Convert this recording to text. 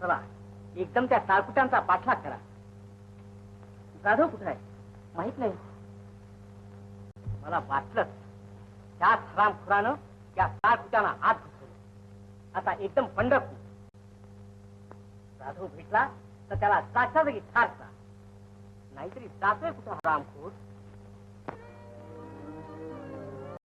चला एकदम त्या ताळकुट्यांचा पाठलाग करा. जाधव कुठे आहे? माहीत नाही. मला वाटलंच त्या हरामखुरानं त्या ताळकुट्यांना आत घुसवलं. आता एकदम पंढरपूर. जाधव भेटला तर त्याला जागच्या जागी ठारचा नाहीतरी जातोय कुठं हरामखोर